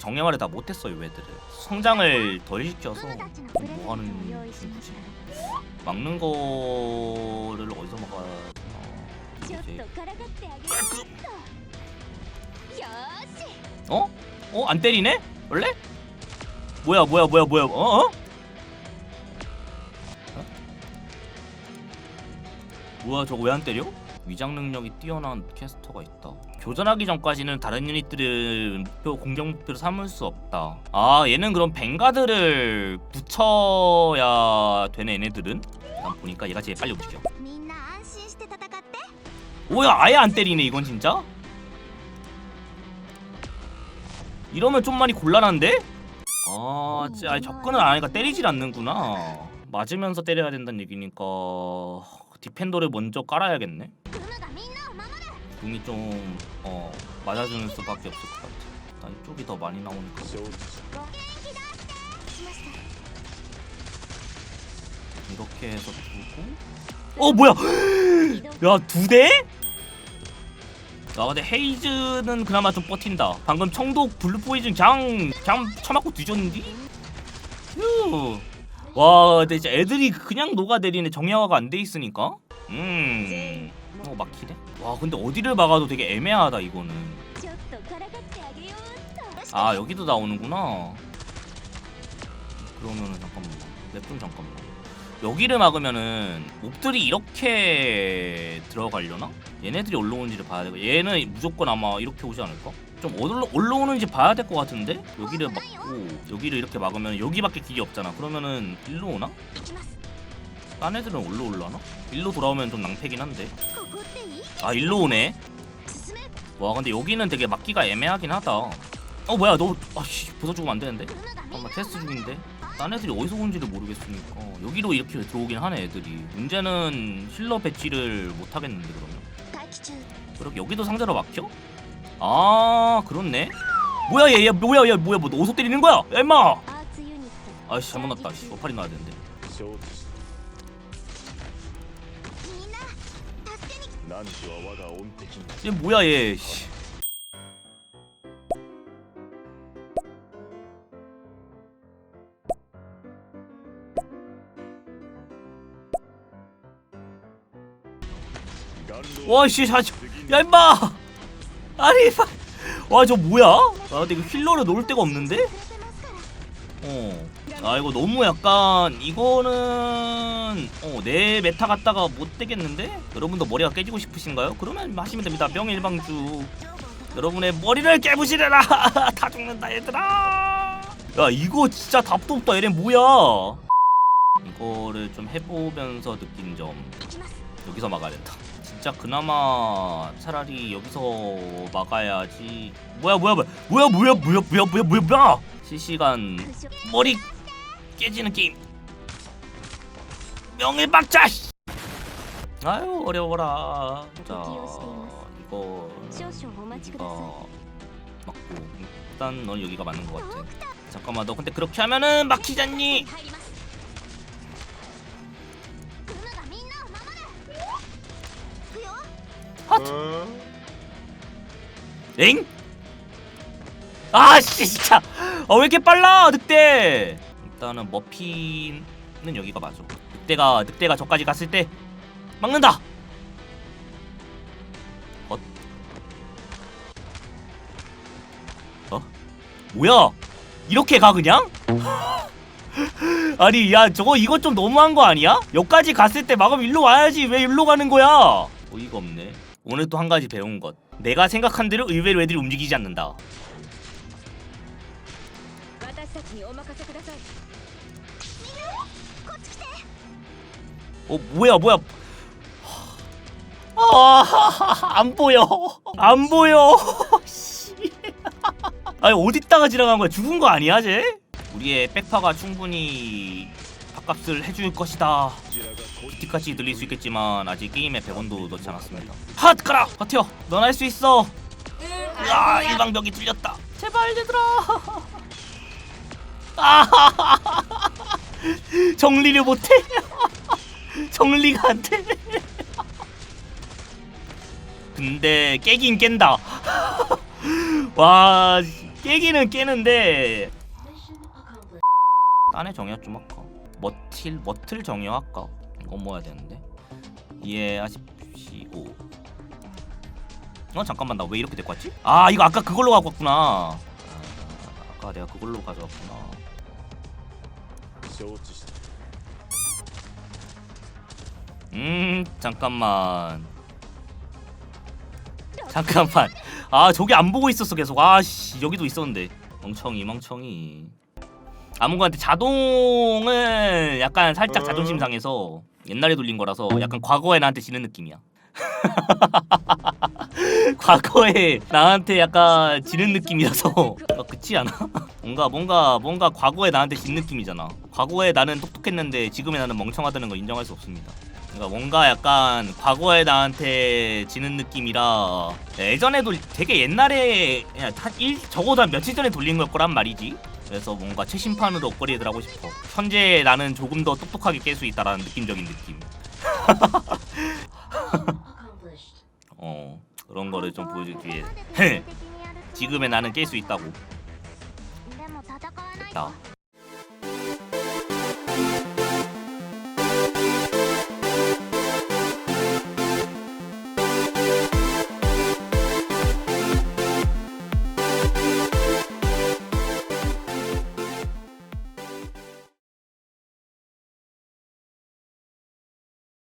정형화를 다 못했어요 얘들을 성장을 덜 시켜서 뭐하는 중이지 막는 거를 어디서 막아 이제 어? 어? 안 때리네? 원래? 뭐야 뭐야 뭐야 뭐야 어? 어? 어? 뭐야 저거 왜 안 때려? 위장 능력이 뛰어난 캐스터가 있다 교전하기 전까지는 다른 유닛들은 목표, 공격 목표로 삼을 수 없다. 아 얘는 그럼 뱅가드를 붙여야 되네 얘네들은. 일단 보니까 얘가 제일 빨리 움직여. 오야 아예 안 때리네 이건 진짜. 이러면 좀 많이 곤란한데? 아, 진짜 아니, 접근을 안 하니까 때리질 않는구나. 맞으면서 때려야 된다는 얘기니까 디펜더를 먼저 깔아야겠네. 궁이 좀 어, 맞아주는 수밖에 없을 것 같아. 일단 이쪽이 더 많이 나오니까. 이렇게 해서 두고. 어 뭐야? 야 두 대? 아 근데 헤이즈는 그나마 좀 버틴다. 방금 청독 블루포이즌 장장 처맞고 뒤졌는데. 휴. 와 근데 진짜 애들이 그냥 녹아내리네 정량화가 안 돼 있으니까. 음. 막히네? 와 근데 어디를 막아도 되게 애매하다 이거는 아 여기도 나오는구나 그러면은 잠깐만 네, 맵좀 잠깐만 여기를 막으면은 몹들이 이렇게 들어가려나? 얘네들이 올라오는지를 봐야 되고 얘는 무조건 아마 이렇게 오지 않을까? 좀 어디로 올라오는지 봐야 될 것 같은데? 여기를 막고 여기를 이렇게 막으면 여기밖에 길이 없잖아 그러면은 일로 오나? 딴 애들은 올로 올라나? 일로 돌아오면 좀 낭패긴 한데. 아 일로 오네? 와 근데 여기는 되게 막기가 애매하긴 하다. 어 뭐야 너 아씨 부서 죽으면 안되는데? 아마 테스트 중인데? 딴 애들이 어디서 온지를 모르겠으니까. 여기로 이렇게 들어오긴 하네 애들이. 문제는 실러 배치를 못하겠는데 그러면. 그럼 여기도 상자로 막혀? 아 그렇네. 뭐야 얘, 얘 뭐야 얘 뭐야 뭐 어디서 때리는 거야 엠마! 아씨 잘못 났다 씨. 어팔이 나야 되는데. 얘 뭐야 얘 씨. 와씨 자주 야 임마 아니 와저 뭐야? 아 근데 이거 힐러를 놓을 데가 없는데? 어 아 이거 너무 약간 이거는 어, 내 메타 갔다가 못 되겠는데? 여러분도 머리가 깨지고 싶으신가요? 그러면 하시면 됩니다. 명 일방주. 여러분의 머리를 깨부시려라! 다 죽는다 얘들아! 야 이거 진짜 답도 없다. 얘네 뭐야? 이거를 좀 해보면서 느낀 점. 여기서 막아야 된다. 진짜 그나마 차라리 여기서 막아야지. 뭐야 뭐야 뭐야? 뭐야 뭐야 뭐야 뭐야 뭐야 뭐야? 실시간 머리 깨지는 게임. 명예박자 아유 어려워라. 자 이거 이거 맞고 일단 넌 여기가 맞는 것 같아. 잠깐만 너 근데 그렇게 하면은 막히잖니? 헛! 엥? 아씨 진짜. 어, 아왜 이렇게 빨라 늑대? 일단은 머피는 여기가 맞아. 늑대가 늑대가 저까지 갔을 때 막는다! 어? 어? 뭐야? 이렇게 가 그냥? 아니 야 저거 이거 좀 너무한 거 아니야? 여기까지 갔을 때 막으면 일로 와야지. 왜 일로 가는 거야? 어이가 없네. 오늘 또 한 가지 배운 것. 내가 생각한 대로 의외로 애들이 움직이지 않는다 어 뭐야 뭐야. 아안 보여. 안 보여. 아니 어디다가 지나간 거야? 죽은 거 아니야 쟤? 우리의 백파가 충분히 밥값을 해줄 것이다. 기티까지 늘릴 수 있겠지만 아직 게임에 100원도 넣지 않았습니다. 핫 가라! 버텨! 넌 할 수 있어! 아 일방벽이 뚫렸다. 제발 얘들아 아. 정리를 못해. 정리가 안 돼. 근데 깨긴 깬다. 와 깨기는 깨는데 딴에 정의학 좀 할까? 머틸 머틀 정의할까? 이건 뭐야 되는데? 이해하십시오. 어 잠깐만 나 왜 이렇게 데리고 왔지? 아 이거 아까 그걸로 갖고 왔구나. 아, 아까 내가 그걸로 가져왔구나. 그 음 잠깐만. 잠깐만. 아 저기 안 보고 있었어 계속. 아씨 여기도 있었는데. 멍청이 멍청이. 아무거한테 자동은 약간 살짝 자존심 상해서 옛날에 돌린 거라서 약간 과거에 나한테 지는 느낌이야. 과거에 나한테 약간 지는 느낌이라서. 뭔가 그치 않아? 뭔가 뭔가 뭔가 과거에 나한테 진 느낌이잖아. 과거에 나는 똑똑했는데 지금의 나는 멍청하다는 걸 인정할 수 없습니다 그러니까 뭔가 약간 과거에 나한테 지는 느낌이라 예전에도 되게 옛날에 야, 한 일, 적어도 한 며칠 전에 돌린 걸 거란 말이지. 그래서 뭔가 최신판으로 업그레이드를 하고 싶어. 현재 나는 조금 더 똑똑하게 깰 수 있다라는 느낌적인 느낌. 어 그런 거를 좀 보여주기 위해 지금의 나는 깰 수 있다고. 됐다